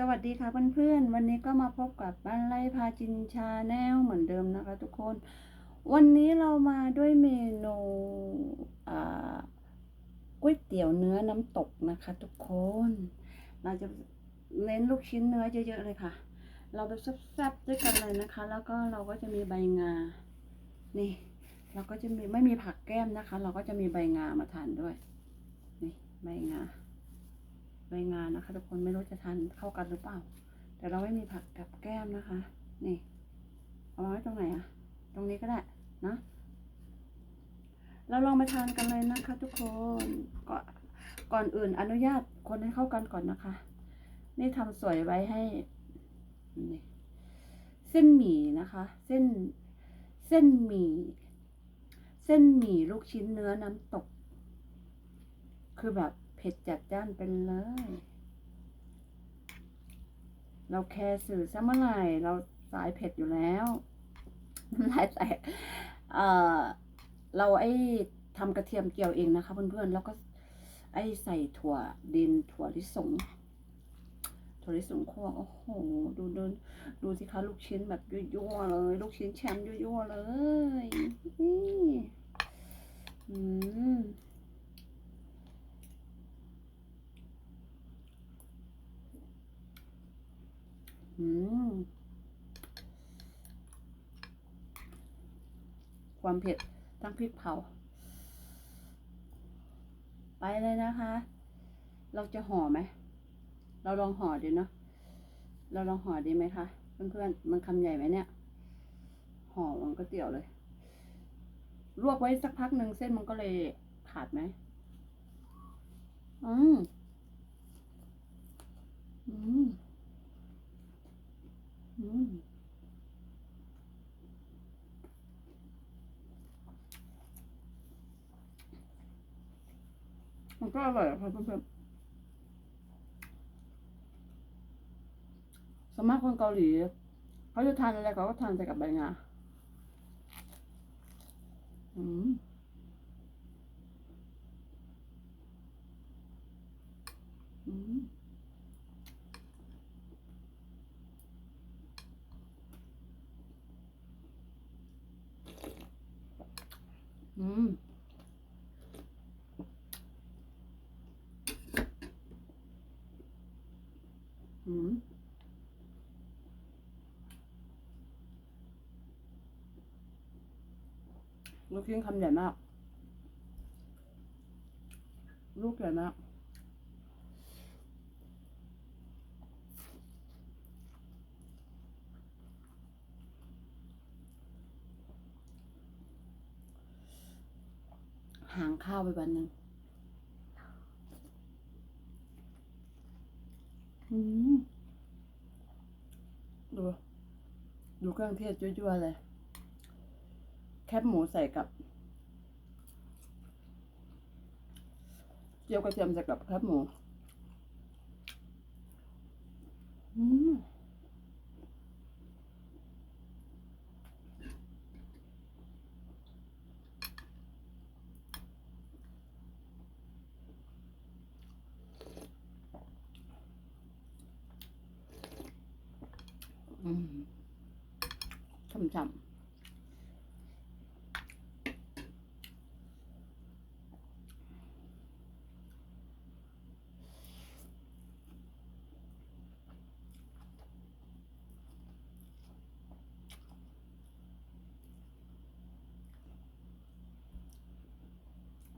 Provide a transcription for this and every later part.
สวัสดีค่ะเพื่อนๆ วันนี้ก็มาพบกับบ้านไร่พาจินชาแนลเหมือนเดิมนะคะทุกคน วันนี้เรามาด้วยเมนูก๋วยเตี๋ยวเนื้อน้ำตกนะคะทุกคน เราจะเน้นลูกชิ้นเนื้อเยอะๆเลยค่ะ เราไปแซ่บๆด้วยกันเลยนะคะ แล้วก็เราก็จะมีใบงา นี่ เราก็จะมีไม่มีผักแก้มนะคะ เราก็จะมีใบงามาทานด้วย นี่ใบงา ใบงานนะคะ ทุกคนไม่รู้จะทานเข้ากันหรือเปล่า แต่เราไม่มีผักกับแก้มนะคะ นี่เอามาไว้ตรงไหนอะตรงนี้ก็ได้นะเราลองไปทานกันเลยนะคะ ทุกคนก่อนก่อนอื่นอนุญาตคนให้เข้ากันก่อนนะคะ นี่ทำสวยไว้ให้นี่เส้นหมี่นะคะ เส้นเส้นหมี่เส้นหมี่ลูกชิ้นเนื้อน้ำตก คือแบบ เผ็ดจัดจ้านไปเลย เราแคร์สื่อซะเมื่อไหร่ เราสายเผ็ดอยู่แล้วน้ำลายแตกเอ่อ เราไอ้ทำกระเทียมเจียวเองนะคะเพื่อนๆ แล้วก็ ไอ้ใส่ถั่วดินถั่วลิสง ถั่วลิสงคั่วโอ้โห ดูดูดูสิคะลูกชิ้นแบบยั่วๆเลย ลูกชิ้นแชมป์ยั่วๆเลยนี่อืม ความเผ็ดทั้งพริกเผา ไปเลยนะคะ เราจะห่อไหม เราลองห่อดีเนาะ เราลองห่อดีไหมคะ เพื่อนๆ มันคำใหญ่ไหมเนี่ย ห่อมันก็เตี๋ยวเลย ลวกไว้สักพักหนึ่งเส้นมันก็เลยขาดไหม อืม อืม มันก็อร่อยอะค่ะเพื่อนๆสวนมากคนเกาหลี เขาจะทานอะไรเขาก็ทานแต่กับใบงาอืมอืม อืมอืมลูกชิ้นคำใหญ่มาก ลูกใหญ่มาก หางข้าวไปวันหนึ่งอืมดู ดูเครื่องเทศยั่วๆเลย แคบหมูใส่กับ เจียวกระเทียมใส่กับแคบหมู อืม ช่ำๆ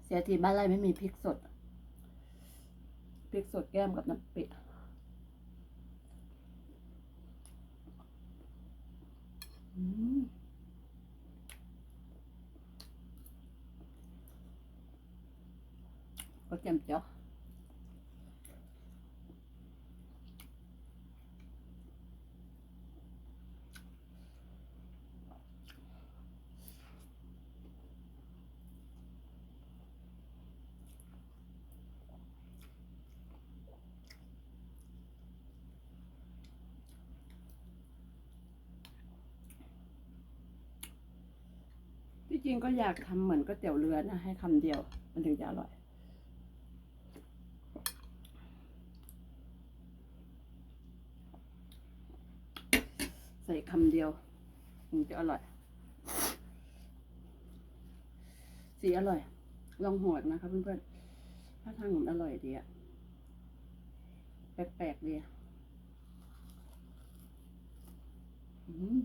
เสียทีบ้านไรไม่มีพริกสด พริกสดแก้มกับน้ำปิด อืม ก็เจียมเจียวที่จริงก็อยากทำเหมือนก๋วยเตี๋ยวเรือนะให้คำเดียวมันถึงจะอร่อย ส่คำเดียวถึงจะอร่อย สีอร่อย ลองหวดนะคะเพื่อนๆถ้าทางผมอร่อยดีอะแปลกๆดีอะอืม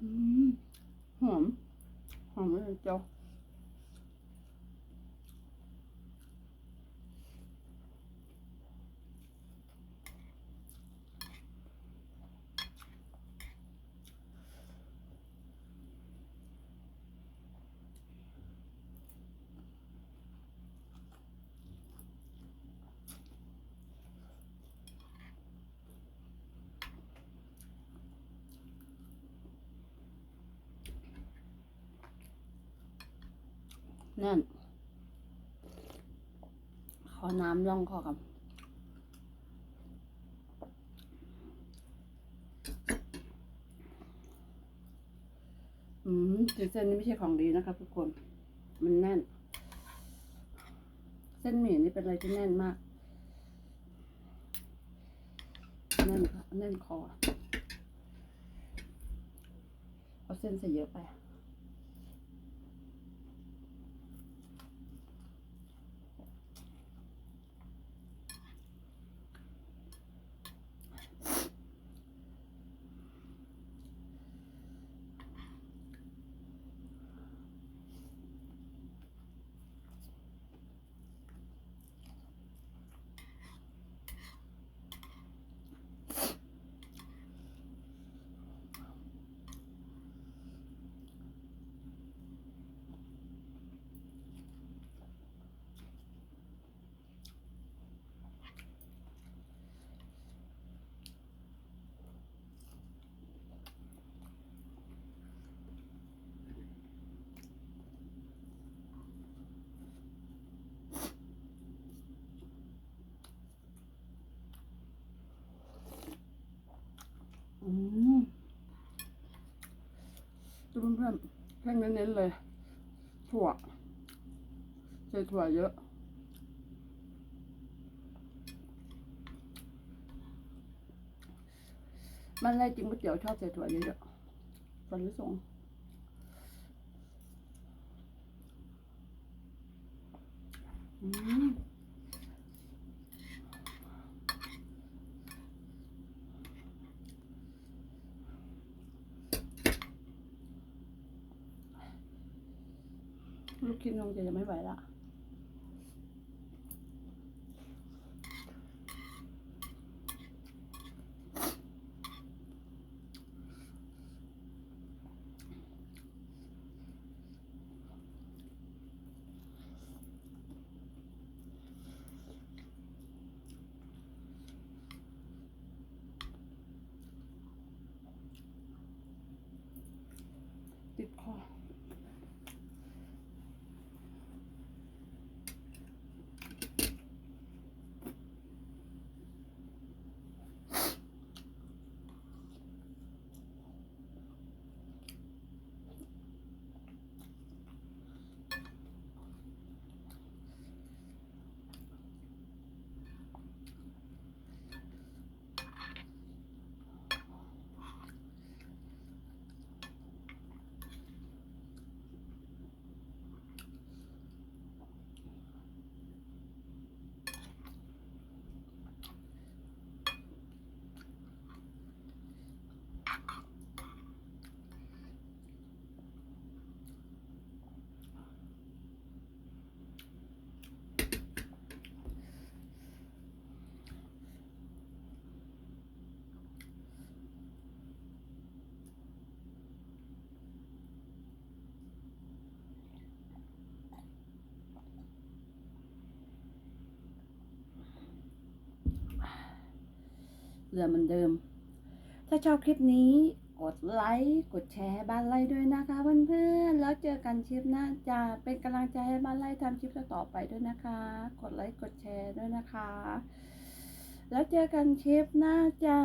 อืมหอม หอ นั่น ขอน้ำล่องคอกับอืมเส้นนี้ไม่ใช่ของดีนะครับทุกคน มันแน่น เส้นหมี่นี่เป็นอะไรที่แน่นมาก แน่นค่ะแน่นคอ เอาเส้นใส่เยอะไป อืม ดูเพื่อนๆแค่เน้นๆเลย ถั่วใส่ถั่วเยอะ มันอะไรกินก๋วยเตี๋ยวชอบใส่ถั่วเยอะๆถั่วลิสงอืม คิดนงจะยังไม่ไหวละ ติดคอ เรือเหมือนเดิม ถ้าชอบคลิปนี้กดไลค์กดแชร์บ้านไล่ด้วยนะคะเพื่อนๆแล้วเจอกันคลิปหน้าจะเป็นกำลังใจให้บ้านไล่ทำคลิปต่อไปด้วยนะคะ กดไลค์กดแชร์ด้วยนะคะ แล้วเจอกันคลิปหน้าจ้า